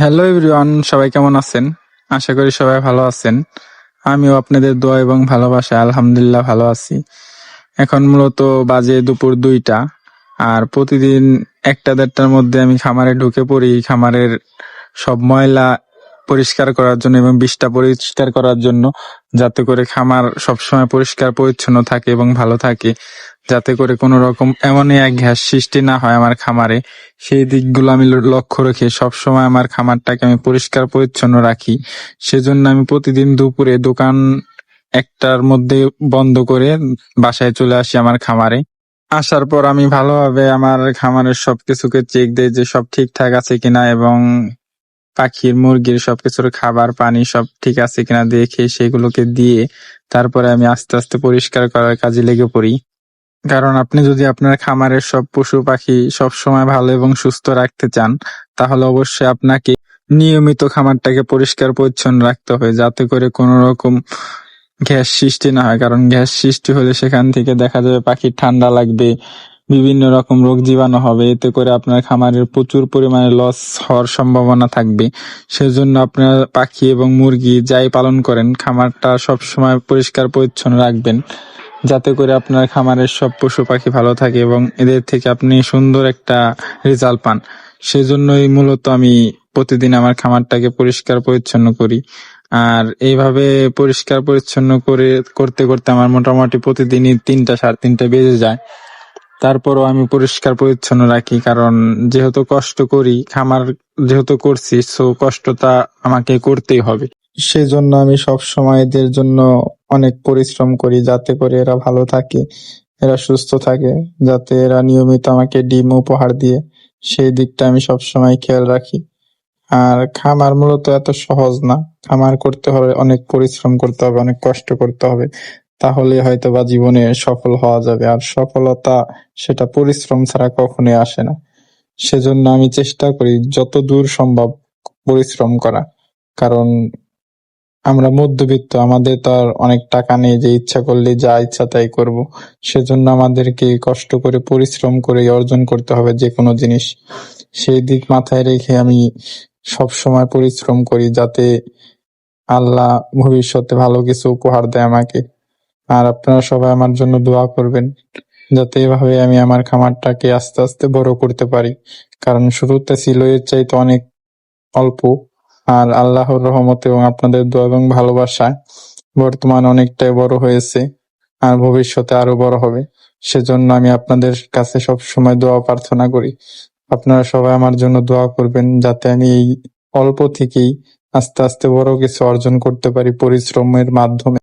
Hello everyone সবাই কেমন আছেন? আশা করি সবাই ভালো আছেন। আমিও আপনাদের দোয়া এবং ভালোবাসা আলহামদুলিল্লাহ ভালো আছি। এখন মূলত বাজে দুপুর দুইটা, আর প্রতিদিন একটা দেড়টার মধ্যে আমি খামারে ঢুকে পড়ি। খামারের সব ময়লা পরিষ্কার করার জন্য এবং বিষটা পরিষ্কার করার জন্য, যাতে করে খামার সবসময় পরিষ্কার, পরিচ্ছন্ন থাকে এবং ভালো থাকে। যাতে করে কোনো রকম এমনই এক ঘ্যাস সৃষ্টি না হয় আমার খামারে, সেই দিকগুলো আমি লক্ষ্য রেখে সবসময় আমার খামারটাকে আমি পরিষ্কার পরিচ্ছন্ন রাখি। সেজন্য আমি প্রতিদিন দুপুরে দোকান একটার মধ্যে বন্ধ করে বাসায় চলে আসি আমার খামারে। আসার পর আমি ভালোভাবে আমার খামারের সবকিছুকে চেক দিই যে সব ঠিকঠাক আছে কিনা এবং পাখির, মুরগির সবকিছুর খাবার, পানি সব ঠিক আছে কিনা দেখে সেগুলোকে দিয়ে তারপরে আমি আস্তে আস্তে পরিষ্কার করার কাজে লেগে পড়ি। কারণ আপনি যদি আপনার খামারের সব পশু পাখি সব সময় ভালো এবং সুস্থ রাখতে চান, তাহলে অবশ্যই আপনাকে নিয়মিত খামারটাকে পরিষ্কার পরিচ্ছন্ন রাখতে হবে, যাতে করে কোনো রকম গ্যাস সৃষ্টি না হয়। কারণ গ্যাস সৃষ্টি হলে সেখান থেকে দেখা যাবে পাখির ঠান্ডা লাগবে, বিভিন্ন রকম রোগ জীবাণু হবে, এতে করে আপনার খামারের প্রচুর পরিমাণে লস হওয়ার সম্ভাবনা থাকবে। সেজন্য আপনার পাখি এবং মুরগি যাই পালন করেন, খামারটা সব সময় পরিষ্কার পরিচ্ছন্ন রাখবেন। যাতে করে আপনার খামারের সব পশু পাখি ভালো থাকে এবং এদের থেকে আপনি সুন্দর একটা রেজাল্ট পান। সেজন্যই মূলত আমি প্রতিদিন আমার খামারটাকে পরিষ্কার পরিচ্ছন্ন করি। আর এইভাবে পরিষ্কার পরিচ্ছন্ন করে, করতে করতে আমার মোটামুটি প্রতিদিনই তিনটা, সাড়ে তিনটা বেজে যায়। তারপরও আমি পরিষ্কার পরিচ্ছন্ন রাখি কারণ যেহেতু কষ্ট করি, খামার যেহেতু করছি সো কষ্টটা আমাকে করতেই হবে। সেজন্য আমি সব সময় এদের জন্য অনেক পরিশ্রম করি যাতে করে এরা ভালো থাকে, এরা সুস্থ থাকে, যাতে এরা নিয়মিত আমাকে ডিম উপহার দিয়ে সেই দিকটা আমি সব সময় খেয়াল রাখি। আর খামার মূলত এত সহজ না। খামার করতে হবে, অনেক পরিশ্রম করতে হবে, অনেক কষ্ট করতে হবে। তাহলে হয়তো বা জীবনে সফল হওয়া যাবে। আর সফলতা, সেটা পরিশ্রম ছাড়া কখনোই আসে না। সেজন্য আমি চেষ্টা করি যত দূর সম্ভব পরিশ্রম করা। কারণ আমরা মধ্যবিত্ত, আমাদের তো আর অনেক টাকা নেই যে ইচ্ছা করলে যা ইচ্ছা তাই করব। সেজন্য আমাদেরকে কষ্ট করে পরিশ্রম করে অর্জন করতে হবে যে কোনো জিনিস। সেই দিক মাথায় রেখে আমি সব সময় পরিশ্রম করি যাতে আল্লাহ ভবিষ্যতে ভালো কিছু উপহার দেয় আমাকে। আর আপনারা সবাই আমার জন্য দোয়া করবেন যাতে এভাবে আমি আমার খামারটাকে আস্তে আস্তে বড় করতে পারি। কারণ শুরুতে ছিল এর চাইতে অনেক অল্প। আর আল্লাহর রহমত এবং আপনাদের দোয়া এবং ভালোবাসায় বর্তমান অনেকটাই বড় হয়েছে আর ভবিষ্যতে আরও বড় হবে। সেজন্য আমি আপনাদের কাছে সব সময় দোয়া প্রার্থনা করি। আপনারা সবাই আমার জন্য দোয়া করবেন যাতে আমি এই অল্প থেকেই আস্তে আস্তে বড় কিছু অর্জন করতে পারি পরিশ্রমের মাধ্যমে।